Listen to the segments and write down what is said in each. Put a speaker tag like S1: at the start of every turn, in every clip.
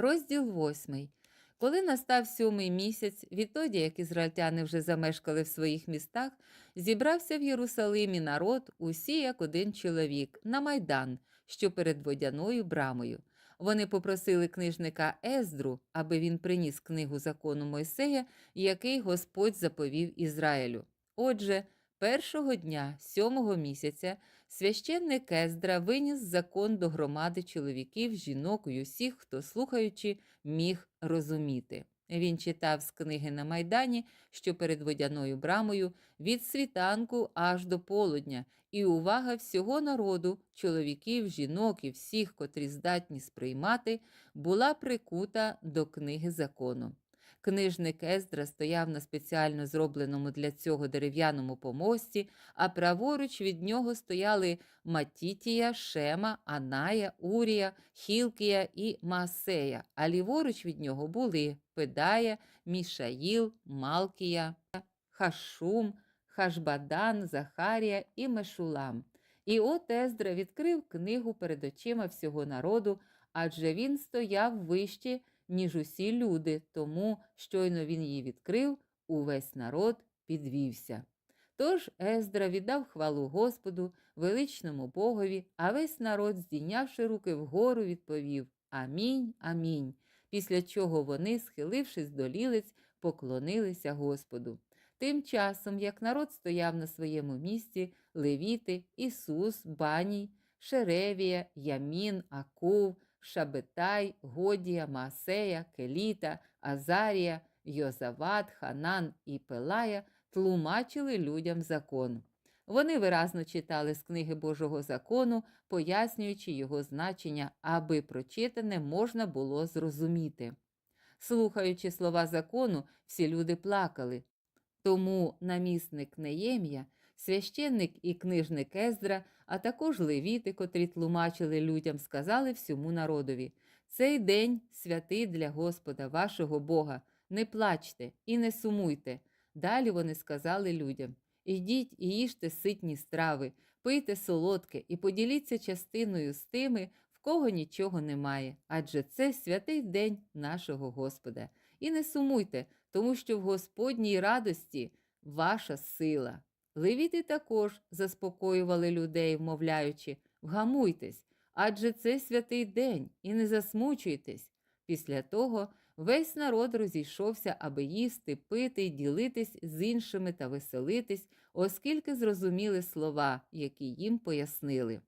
S1: Розділ восьмий. Коли настав сьомий місяць, відтоді, як ізраїльтяни вже замешкали в своїх містах, зібрався в Єрусалимі народ, усі як один чоловік, на майдан, що перед водяною брамою. Вони попросили книжника Ездру, аби він приніс книгу закону Мойсея, який Господь заповів Ізраїлю. Отже, першого дня сьомого місяця священник Ездра виніс закон до громади чоловіків, жінок і усіх, хто слухаючи, міг розуміти. Він читав з книги на майдані, що перед водяною брамою, від світанку аж до полудня, і увага всього народу, чоловіків, жінок і всіх, котрі здатні сприймати, була прикута до книги закону. Книжник Ездра стояв на спеціально зробленому для цього дерев'яному помості, а праворуч від нього стояли Матітія, Шема, Аная, Урія, Хілкія і Маасея, а ліворуч від нього були Педая, Мішаїл, Малкія, Хашум, Хашбадан, Захарія і Мешулам. І от Ездра відкрив книгу перед очима всього народу, адже він стояв вище, ніж усі люди, тому щойно він її відкрив, увесь народ підвівся. Тож Ездра віддав хвалу Господу, величному Богові, а весь народ, здійнявши руки вгору, відповів Амінь, амінь. Після чого вони, схилившись до лілиць, поклонилися Господу. Тим часом, як народ стояв на своєму місці, левіти, Ісус, Баній, Шеревія, Ямін, Акув, Шабетай, Годія, Маасея, Келіта, Азарія, Йозават, Ханан і Пелая тлумачили людям закон. Вони виразно читали з книги Божого закону, пояснюючи його значення, аби прочитане можна було зрозуміти. Слухаючи слова закону, всі люди плакали. Тому намісник Неємія, священник і книжник Ездра, а також левіти, котрі тлумачили людям, сказали всьому народові: цей день святий для Господа, вашого Бога. Не плачте і не сумуйте. Далі вони сказали людям: Ідіть і їжте ситні страви, пийте солодке і поділіться частиною з тими, в кого нічого немає, адже це святий день нашого Господа. І не сумуйте, тому що в Господній радості ваша сила. Левіти також заспокоювали людей, вмовляючи вгамуйтесь, адже це святий день, і не засмучуйтесь. Після того весь народ розійшовся, аби їсти, пити й ділитись з іншими та веселитись, оскільки зрозуміли слова, які їм пояснили.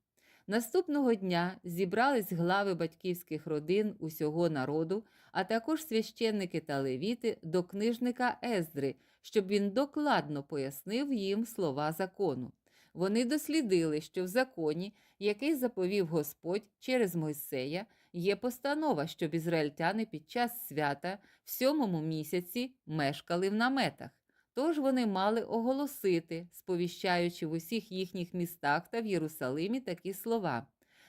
S1: Наступного дня зібрались глави батьківських родин усього народу, а також священники та левіти до книжника Ездри, щоб він докладно пояснив їм слова закону. Вони дослідили, що в законі, який заповів Господь через Мойсея, є постанова, щоб ізраїльтяни під час свята в сьомому місяці мешкали в наметах. Тож вони мали оголосити, сповіщаючи в усіх їхніх містах та в Єрусалимі такі слова: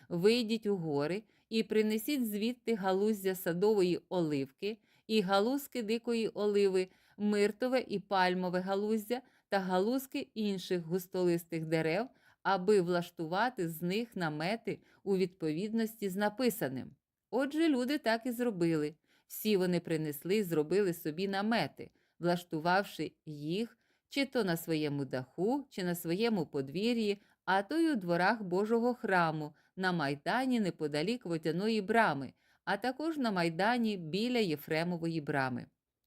S1: Вийдіть у гори і принесіть звідти галуздя садової оливки, і галузки дикої оливи, миртове і пальмове галуздя та галузки інших густолистих дерев, аби влаштувати з них намети у відповідності з написаним. Отже, люди так і зробили. Всі вони принесли і зробили собі намети влаштувавши їх чи то на своєму даху, чи на своєму подвір'ї, а то й у дворах Божого храму, на майдані неподалік водяної брами, а також на майдані біля Єфремової брами.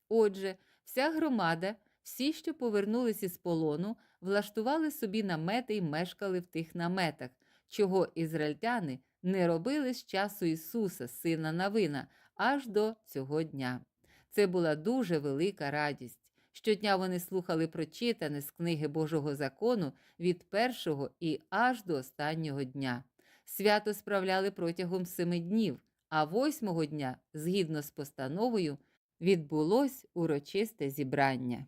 S1: Отже, вся громада, всі, що повернулись із полону, влаштували собі намети й мешкали в тих наметах, чого ізраїльтяни не робили з часу Ісуса, сина Навина, аж до цього дня. Це була дуже велика радість. Щодня вони слухали прочитане з книги Божого закону від першого і аж до останнього дня. Свято справляли протягом семи днів, а восьмого дня, згідно з постановою, відбулось урочисте зібрання.